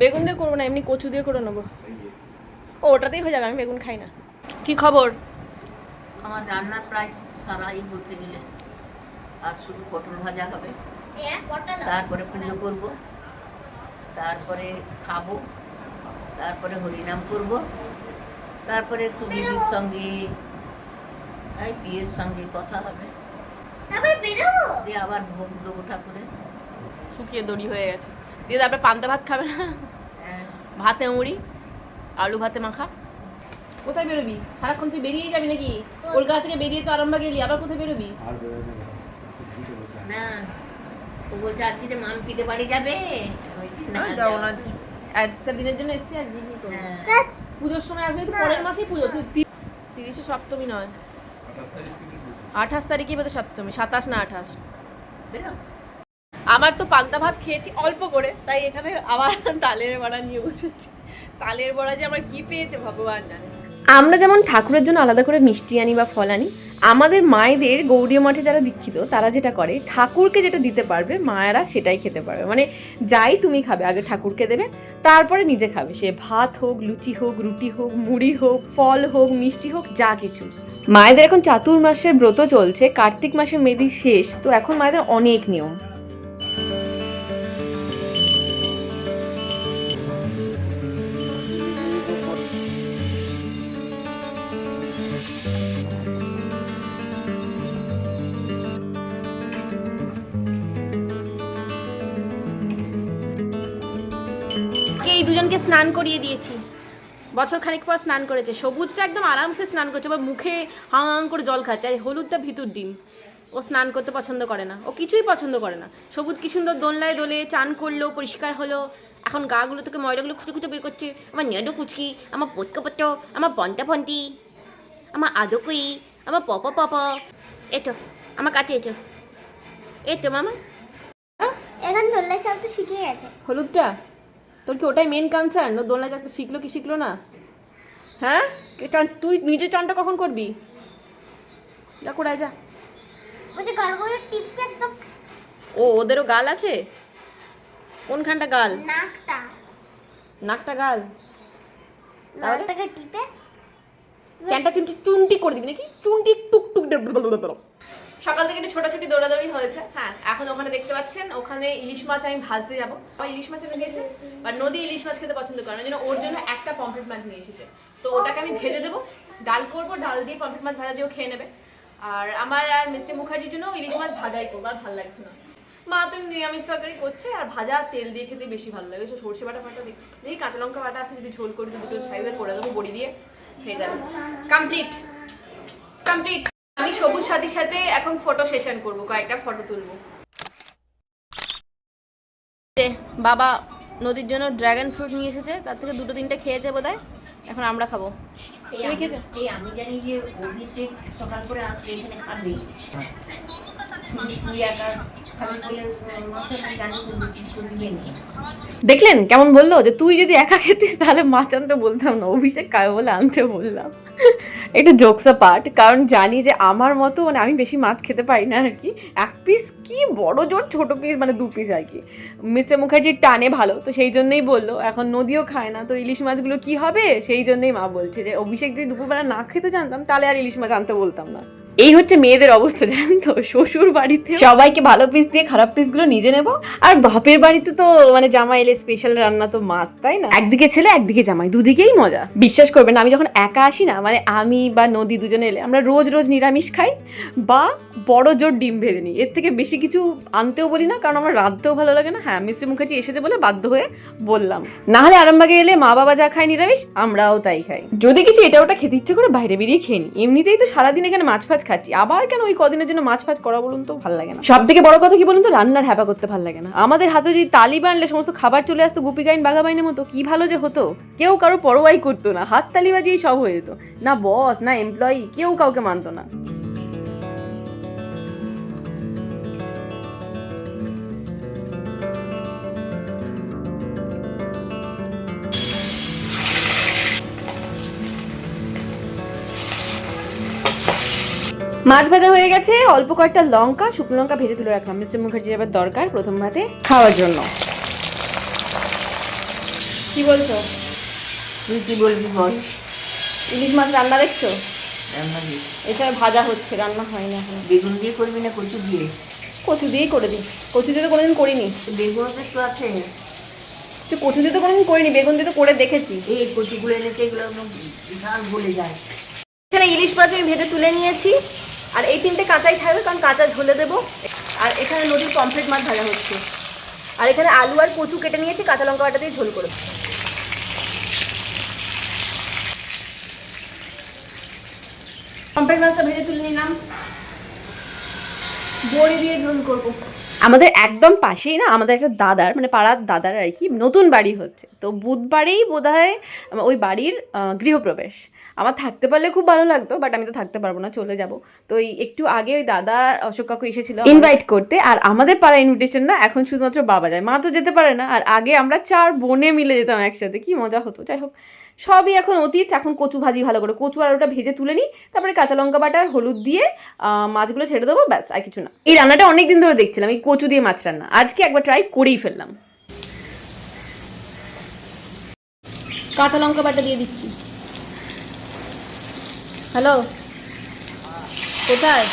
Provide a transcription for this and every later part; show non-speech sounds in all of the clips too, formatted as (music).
বেগুন দিয়ে করব না এমনি কচু দিয়ে করে নেব। ও ওটাতেই হয়ে যাবে আমি বেগুন খাই না। কি খবর? আমার রান্নার প্রায় সারাই বলতে গেলে। আর শুধু পটল ভাজা হবে। তারপরে পুজো করব। তারপরে খাব। তারপরে হরিনাম করব। তারপরে একটু দিদির সঙ্গে এই বিয়ের সঙ্গে কথা হবে। তারপর আবার ভোগ দেবো ঠাকুরে শুকিয়ে দড়ি হয়ে গেছে। দিয়ে তারপরে পান্তা ভাত খাবে না? হ্যাঁ, ভাতে মুড়ি আলু ভাতে মাখা। কোথায় বেরোবি? সারাক্ষণ তুই বেরিয়ে যাবি নাকি? কলকাতা থেকে বেরিয়ে তো আরামবাগ গেলি আবার কোথায় বেরোবি? না। ও বলছে আর পিঠে বাড়ি যাবে? একটা দিনের জন্য এসছি আর কি হ্যাঁ, পুজোর সময় আসবে তো পরের মাসেই পুজো। তুই তিরিশে সপ্তমী নয়। আঠাশ তারিখই বোধহয় সপ্তমী সাতাশ না আঠাশ? বেরো। আমার তো পান্তা ভাত খেয়েছি অল্প করে, তাই এখানে আবার (laughs) তালের বড়া নিয়ে বসেছি। তালের বড়া যে আমার কি পেয়েছে ভগবান জানে। আমরা যেমন ঠাকুরের জন্য আলাদা করে মিষ্টি আনি বা ফল আনি, আমাদের মায়েদের গৌরীয় মঠে যারা দীক্ষিত, তারা যেটা করে, ঠাকুরকে যেটা দিতে পারবে, মায়েরা সেটাই খেতে পারবে। মানে যাই তুমি খাবে, আগে ঠাকুরকে দেবে, তারপরে নিজে খাবে। সে ভাত হোক, লুচি হোক, রুটি হোক, মুড়ি হোক, ফল হোক, মিষ্টি হোক, যা কিছু। মায়েদের এখন চাতুর্মাসের ব্রত চলছে, কার্তিক মাসে মেবি শেষ, তো এখন মায়েদের অনেক নিয়ম। এই দুজনকে স্নান করিয়ে দিয়েছি। বছর খানিক পর স্নান করেছে। সবুজটা একদম আরামসে স্নান করছে, আবার মুখে হাঁ হাঁ করে জল খাচ্ছে। আর হলুদটা ভিতর ডিম। ও স্নান করতে পছন্দ করে না। ও কিছুই পছন্দ করে না। সবুজ কি সুন্দর দোলনায় দোলে চান করল পরিষ্কার হলো। এখন গাগুলো থেকে ময়লাগুলো খুঁজে খুঁজে বের করছে। আমার নেডো কুচকি আমার পোটকা পোটো আমার পন্তা ফন্তি আমার আদকুই আমার পপ পপ। এটো আমার কাছে এটো। এটো মামা। এখন দোলনায় চাপতে শিখে গেছে হলুদটা তোর কি ওটাই মেন কনসার্ন ও দোলনা চাকতে শিখলো কি শিখলো না? হ্যাঁ? কে টান- তুই নিজের টানটা কখন করবি? যা কোড়ায় যা বলছে গালগুলো টিপকে একদম ও ওদেরও গাল আছে? কোনখানটা গাল? নাকটা। নাকটা গাল? তাহলে? টিপে? চ্যানটা চুনটি চুনটি করে দিবি নাকি? চুনটি টুক টুক সকাল থেকে একটু ছোটাছুটি দৌড়াদৌড়ি হয়েছে। হ্যাঁ এখন ওখানে দেখতে পাচ্ছেন ওখানে ইলিশ মাছ আমি ভাজতে যাব। ও ইলিশ মাছ এনে গেছে আর নদী ইলিশ মাছ খেতে পছন্দ করে না জন্য ওর জন্য একটা পমফ্রেট মাছ নিয়ে এসেছে। তো ওটাকে আমি ভেজে দেবো ডাল করব ডাল দিয়ে পমফ্রেট মাছ ভাজা দিয়েও খেয়ে নেবে। আর আমার আর মিস্টার মুখার্জির জন্য ইলিশ মাছ ভাজাই করব, আর ভালো লাগছে না। মা তো নিরামিষ তরকারি করছে, আর ভাজা তেল দিয়ে খেতে বেশি ভালো লাগে। সর্ষে বাটা ফাটা দেখি দেখি কাঁচা লঙ্কা বাটা আছে, যদি ঝোল করে দুটো সাইজে করে দেবো, বড়ি দিয়ে। যাবে কমপ্লিট কমপ্লিট আমি সবুজ সাথীর সাথে এখন ফটো সেশন করব, কয়েকটা ফটো তুলবো। বাবা নদীর জন্য ড্রাগন ফ্রুট নিয়ে এসেছে, তার থেকে দুটো তিনটে খেয়েছে বোধহয়। এখন আমরা খাব। এই তুমি আমি- এই আমি জানি যে সকাল করে আসলে এখানে খাবি দেখলেন কেমন বলল? যে তুই যদি একা খেতিস, তাহলে মাছ আনতে বলতাম না। অভিষেক খাবে বলে, আনতে বললাম। এটা জোকসা পার্ট কারণ জানি যে আমার মতো মানে আমি বেশি মাছ খেতে পারি না আর কি। এক পিস কি বড় জোর, ছোট পিস মানে দু পিস আর কি। মিস্টার মুখার্জির টানে ভালো, তো সেই জন্যই বলল। এখন নদীও খায় না, তো ইলিশ মাছগুলো কি হবে? সেই জন্যই মা বলছে যে, অভিষেক যদি দুপুরবেলা না খেতে জানতাম, তাহলে আর ইলিশ মাছ আনতে বলতাম না। এই হচ্ছে মেয়েদের অবস্থা জানেন তো? শ্বশুর বাড়িতে সবাইকে ভালো পিস দিয়ে খারাপ পিসগুলো নিজে নেব। আর বাপের বাড়িতে তো মানে জামাই এলে স্পেশাল রান্না তো মাছ তাই না? একদিকে ছেলে একদিকে জামাই দুদিকেই মজা। বিশ্বাস করবেন আমি যখন একা আসি না মানে আমি বা নদী দুজনে এলে আমরা রোজ রোজ নিরামিষ খাই বা বড় জোর ডিম ভেজে নিই। এর থেকে বেশি কিছু আনতেও বলি না কারণ আমার রাঁধতেও ভালো লাগে না। হ্যাঁ মিস্ত্রি মুখার্জি এসেছে বলে বাধ্য হয়ে বললাম। না হলে আরামবাগে এলে মা বাবা যা খায় নিরামিষ আমরাও তাই খাই। যদি কিছু এটা ওটা খেতে ইচ্ছে করে বাইরে বেরিয়ে খেয়ে নিই। এমনিতেই তো সারাদিন এখানে মাছ ফাছ খাচ্ছি। আবার কেন ওই কদিনের জন্য মাছ ফাছ করা বলুন তো? ভালো লাগে না। সব থেকে বড় কথা কি বলুন তো? রান্নার হ্যাপা করতে ভালো লাগে না। আমাদের হাতে যদি তালি বানলে, সমস্ত খাবার চলে আসতো গুপি গাইন বাঘা বাইনের মতো, কি ভালো যে হতো? কেউ কারও পরোয়াই করতো না। হাত তালি বাজিয়েই সব হয়ে যেত। না বস না এমপ্লয়ি কেউ কাউকে মানতো না। মাছ ভাজা হয়ে গেছে অল্প কয়েকটা লঙ্কা শুকনো লঙ্কা ভেজে তুলে রাখলাম। মিস্টার মুখার্জি আবার দরকার প্রথম ভাতে খাওয়ার জন্য। কি বলছো? তুই কি বলবি বল? ইলিশ মাছ রান্না দেখছ? রান্না দিয়ে এছাড়া ভাজা হচ্ছে রান্না হয়নি এখন। বেগুন দিয়ে করবি না কচু দিয়ে? কচু দিয়েই করে দিই। কচু দিয়ে তো কোনোদিন করিনি। বেগুন তো আছে। তো কচু দিয়ে তো কোনোদিন করিনি বেগুন দিয়ে তো করে দেখেছি। এই কচুগুলো এনেছে এগুলো বিশাল গলে যায়। এখানে ইলিশ মাছ আমি ভেজে তুলে নিয়েছি। আর এই তিনটে কাঁচাই থাকবে, কারণ কাঁচা ঝোলে দেবো। আর এখানে নদীর পমফ্রেট মাছ ভাজা হচ্ছে। আর এখানে আলু আর কচু কেটে নিয়েছি, কাঁচা লঙ্কা বাটা দিয়ে ঝোল করে পমফ্রেট মাছটা ভেজে তুলে নিলাম। বড়ি দিয়ে ঝোল করব। আমাদের একদম পাশেই না, আমাদের একটা দাদার মানে পাড়ার দাদার আর কি, নতুন বাড়ি হচ্ছে। তো বুধবারেই বোধ হয় ওই বাড়ির গৃহপ্রবেশ। আমার থাকতে পারলে খুব ভালো লাগতো বাট আমি তো থাকতে পারব না চলে যাব। তো এই একটু আগে ওই দাদা অশোক কাকু এসেছিল ইনভাইট করতে আর আমাদের পাড়া ইনভিটেশন না এখন শুধুমাত্র বাবা যায়। মা তো যেতে পারে না আর আগে আমরা চার বোনে মিলে যেতাম একসাথে কি মজা হতো যাই হোক। সবই এখন অতীত এখন কচু ভাজি ভালো করে কচু আর ওটা ভেজে তুলে নিই তারপরে কাঁচা লঙ্কা বাটা আর হলুদ দিয়ে মাছগুলো ছেড়ে দেবো ব্যাস আর কিছু না। এই রান্নাটা অনেক দিন ধরে দেখছিলাম এই কচু দিয়ে মাছ রান্না। আজকে একবার ট্রাই করেই ফেললাম। কাঁচা লঙ্কা বাটা দিয়ে দিচ্ছি। হ্যালো, কোথায়?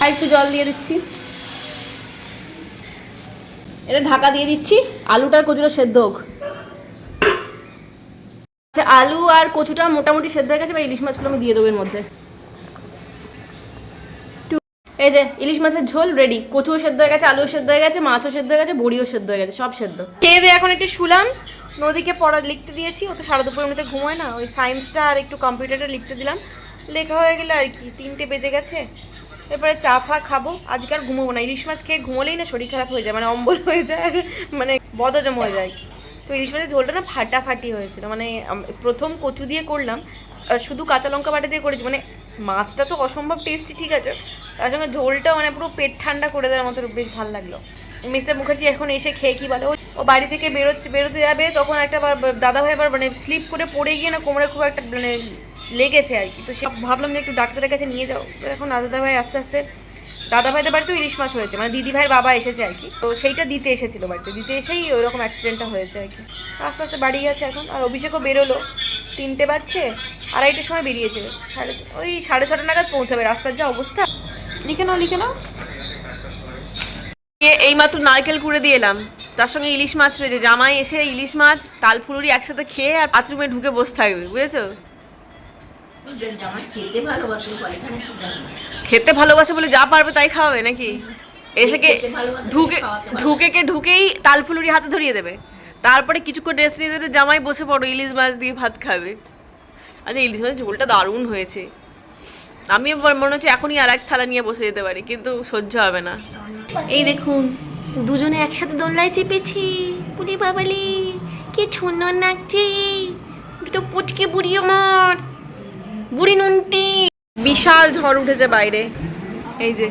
আর একটু জল দিয়ে দিচ্ছি। এটা ঢাকা দিয়ে দিচ্ছি। আলুটার কচুটা সেদ্ধ হোক। আচ্ছা আলু আর কচুটা মোটামুটি সেদ্ধ হয়ে গেছে বা ইলিশ মাছগুলো আমি দিয়ে দেবো এর মধ্যে। এই যে, ইলিশ মাছের ঝোল রেডি কচুও সেদ্ধ হয়ে গেছে, আলুও সেদ্ধ হয়ে গেছে, মাছও সেদ্ধ হয়ে গেছে, বড়িও সেদ্ধ হয়ে গেছে, সব সেদ্ধ। খেয়ে দিয়ে এখন একটু শুলাম। নদীকে পড়া লিখতে দিয়েছি, ও তো সারা দুপুর এমনিতে ঘুমায় না, ওই সায়েন্সটা আর একটু কম্পিউটারটা লিখতে দিলাম। লেখা হয়ে গেলে আর কি, তিনটে বেজে গেছে। এরপরে চা ফা খাব, আজকে আর ঘুমোবো না। ইলিশ মাছ খেয়ে ঘুমোলেই না শরীর খারাপ হয়ে যায় মানে অম্বল (laughs) হয়ে যায় মানে বদজম হয়ে যায়। তো ইলিশ মাছের ঝোলটা না ফাটাফাটি হয়েছিল মানে প্রথম কচু দিয়ে করলাম শুধু কাঁচা লঙ্কা বাটা দিয়ে করেছি মানে মাছটা তো অসম্ভব টেস্টি ঠিক আছে? তার সঙ্গে ঝোলটা মানে পুরো পেট ঠান্ডা করে দেওয়ার মতো বেশ ভালো লাগল। মিস্টার মুখার্জি এখন এসে খেয়ে কি বলে? ও- বাড়ি থেকে বেরোচ্ছে, বেরোতে যাবে, তখন একটা দাদাভাই দাদা ভাই আবার মানে স্লিপ করে পড়ে গিয়ে না কোমরে খুব একটা মানে লেগেছে আর কি। তো সে ভাবলাম যে একটু ডাক্তারের কাছে নিয়ে যাও। এখন দাদা ভাই আস্তে আস্তে দাদা ভাইদের বাড়িতেও ইলিশ মাছ হয়েছে মানে দিদি ভাইয়ের বাবা এসেছে আর কি। তো সেইটা দিতে এসেছিল বাড়িতে দিতে এসেই ওই রকম অ্যাক্সিডেন্টটা হয়েছে আর কি। আস্তে আস্তে বাড়ি গেছে এখন আর অভিষেকও বেরোলো তিনটে বাজছে আড়াইটের সময় বেরিয়েছে। সাড়ে ওই সাড়ে ছটা নাগাদ পৌঁছাবে রাস্তার যা অবস্থা। লিখে নাও লিখে নাও। এই মাত্র নারকেল কুড়ে দিয়ে এলাম। তার সঙ্গে ইলিশ মাছ রয়েছে জামাই এসে ইলিশ মাছ তাল ফুলুরি একসাথে খেয়ে আর বাথরুমে ঢুকে বসে থাকবে বুঝেছ? জামাই খেতে ভালোবাসে খেতে ভালোবাসে বলে যা পারবে তাই খাওয়াবে নাকি? এসে কে ঢুকে ঢুকে কে ঢুকেই তাল ফুলুরি হাতে ধরিয়ে দেবে। তারপরে কিছুক্ষণ রেস্ট নিয়ে দিতে জামাই বসে পড়ো ইলিশ মাছ দিয়ে ভাত খাবে। আচ্ছা ইলিশ মাছের ঝোলটা দারুণ হয়েছে। আমি আবার মনে হচ্ছে এখনই আর এক থালা নিয়ে বসে যেতে পারি কিন্তু সহ্য হবে না। এই দেখুন দুজনে একসাথে দোলনায় চেপেছি। পুলি বাবালি কি সুন্দর নাচছে দুটো পুচকে বুড়ি আমার বুড়ি নুনটি। বিশাল ঝড় উঠেছে বাইরে। এই যে।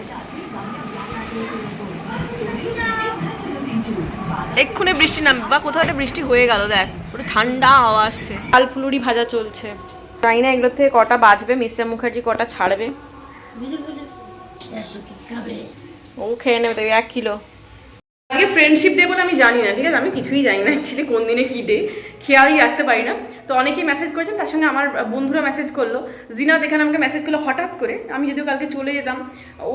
এক্ষুনি বৃষ্টি নামবে বা কোথাও একটা বৃষ্টি হয়ে গেল দেখ। পুরো ঠান্ডা হাওয়া আসছে। আল ফুলুরি ভাজা চলছে। জানি না এগুলোর থেকে কটা বাঁচবে মিস্টার মুখার্জি কটা ছাড়বে। ও খেয়ে নেবে তো এক কিলো। আজকে ফ্রেন্ডশিপ ডে বলে আমি জানি না, ঠিক আছে? আমি কিছুই জানি না অ্যাকচুয়ালি কোন দিনে কী ডে খেয়ালই রাখতে পারি না। তো অনেকেই মেসেজ করেছেন তার সঙ্গে আমার বন্ধুরা মেসেজ করল। জিনাত এখানে আমাকে মেসেজ করল হঠাৎ করে। আমি যদিও কালকে চলে যেতাম,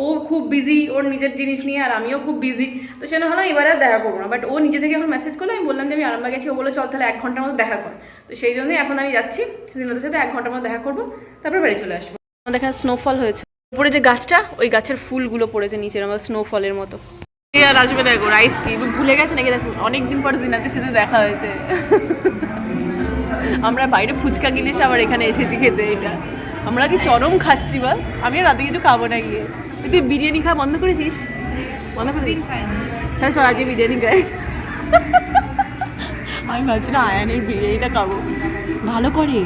ও খুব বিজি ওর নিজের জিনিস নিয়ে আর আমিও খুব বিজি তো সেজন্য ভালো এবারে আর দেখা করব না। বাট ও নিজে থেকে এখন মেসেজ করল, আমি বললাম যে আমি আরামবাগ গেছি ও বলে চল তাহলে এক ঘণ্টার মতো দেখা কর। তো সেই জন্যই এখন আমি যাচ্ছি। জিনাদের সাথে এক ঘণ্টার মতো দেখা করব। তারপর বাড়ি চলে আসব। আমাদের এখানে স্নোফল হয়েছে। উপরে যে গাছটা, ওই গাছের ফুলগুলো পড়েছে নিচের আমার স্নোফলের মতো। আর আসবে না গো রাইস টি ভুলে গেছে নাকি? দেখুন অনেকদিন পর জিনাতের সাথে দেখা হয়েছে। আমরা বাইরে ফুচকা এসে আবার এখানে এসেছি খেতে এটা। আমরা কি চরম খাচ্ছি বল? আমি রাতে কিছু খাব না গিয়ে। তুই বিরিয়ানি খাওয়া বন্ধ করেছিস? বন্ধ করে দিন তাহলে চল আজকে বিরিয়ানি খাই। আমি ভাবছি না আয়ানের বিরিয়ানিটা খাব। ভালো করে।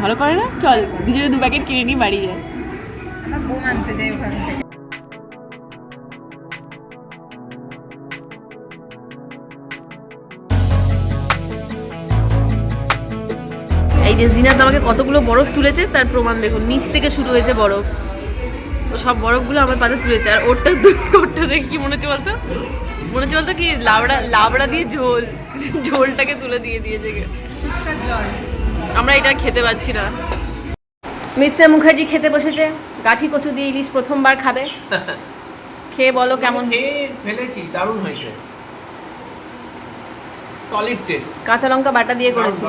ভালো করে না? চল দুজনে দু প্যাকেট কিনে নিই বাড়ি যায় এই যে জিনাত আমাকে কতগুলো বরফ তুলেছে তার প্রমাণ দেখুন। নিচ থেকে শুরু হয়েছে বরফ। তো সব বরফগুলো আমার পাতে তুলেছে। আর ওরটা ওরটা দেখে কি মনে হচ্ছে বলতো? মনে হচ্ছে বলতো কি লাবড়া লাবড়া দিয়ে ঝোল। ঝোলটাকে তুলে দিয়ে দিয়েছে আমরা এটা খেতে পাচ্ছি না। মিস্টার মুখার্জি খেতে বসেছে। গাঠি কচু দিয়ে ইলিশ প্রথমবার খাবে। খেয়ে বলো কেমন ফেলেছি দারুণ হয়েছে। সলিড টেস্ট কাঁচা লঙ্কা বাটা দিয়ে করেছি।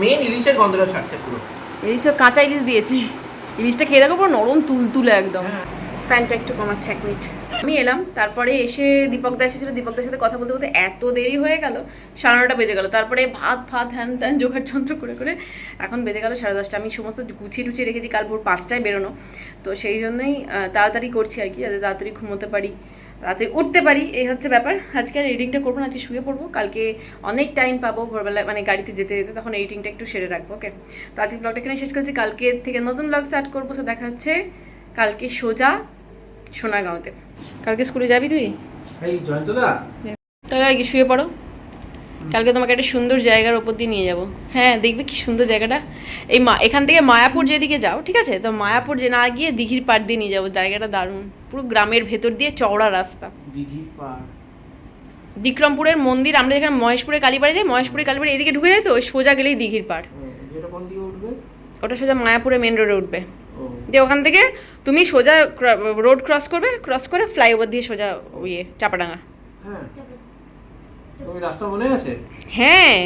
মেন ইলিশের গন্ধটা ছাড়ছে পুরো। ইলিশের কাঁচা ইলিশ দিয়েছি। ইলিশটা খেয়ে দেখো পুরো নরম তুলতুলে একদম। হ্যাঁ। ফ্যানটা একটু কমাচ্ছে এক মিনিট। আমি এলাম তারপরে এসে দীপক দীপকদা এসেছিল। দীপকদার সাথে কথা বলতে বলতে এত দেরি হয়ে গেল সাড়ে নটা বেজে গেল। তারপরে ভাত ফাত হ্যান ত্যান জোগাড় যন্ত্র করে করে এখন বেজে গেল সাড়ে দশটা। আমি সমস্ত গুছিয়ে টুছিয়ে রেখেছি কাল ভোর পাঁচটায় বেরোনো। তো সেই জন্যই তাড়াতাড়ি করছি আর কি যাতে তাড়াতাড়ি ঘুমোতে পারি। তাড়াতাড়ি উঠতে পারি এই হচ্ছে ব্যাপার। আজকে আর এডিটিংটা করব না আজকে শুয়ে পড়ব। কালকে অনেক টাইম পাবো ভোরবেলায় মানে গাড়িতে যেতে যেতে তখন এডিটিংটা একটু সেরে রাখব ওকে তো আজকে ব্লগটা এখানে শেষ করছি। কালকে থেকে নতুন ব্লগ স্টার্ট করব তো দেখা হচ্ছে কালকে সোজা সোনাগাঁওতে কালকে স্কুলে যাবি তুই? তাহলে কি শুয়ে পড়ো। কালকে তোমাকে একটা সুন্দর জায়গার ওপর দিয়ে নিয়ে যাব। হ্যাঁ দেখবে কি সুন্দর জায়গাটা। এই মা এখান থেকে মায়াপুর যেদিকে যাও ঠিক আছে? তো মায়াপুর যে না গিয়ে দিঘির পাড় দিয়ে নিয়ে যাব জায়গাটা দারুণ। পুরো গ্রামের ভেতর দিয়ে চওড়া রাস্তা। বিক্রমপুরের মন্দির আমরা যেখানে মহেশপুরে কালীবাড়ি যাই মহেশপুরে কালীবাড়ি এদিকে ঢুকে যাই তো ওই সোজা গেলেই দিঘির পাড় ওটা সোজা মায়াপুরে মেন রোডে উঠবে। দিয়ে ওখান থেকে তুমি সোজা রোড ক্রস করবে ক্রস করে ফ্লাইওভার দিয়ে সোজা ইয়ে চাপাডাঙ্গা। হ্যাঁ। রাস্তা মনে আছে? হ্যাঁ।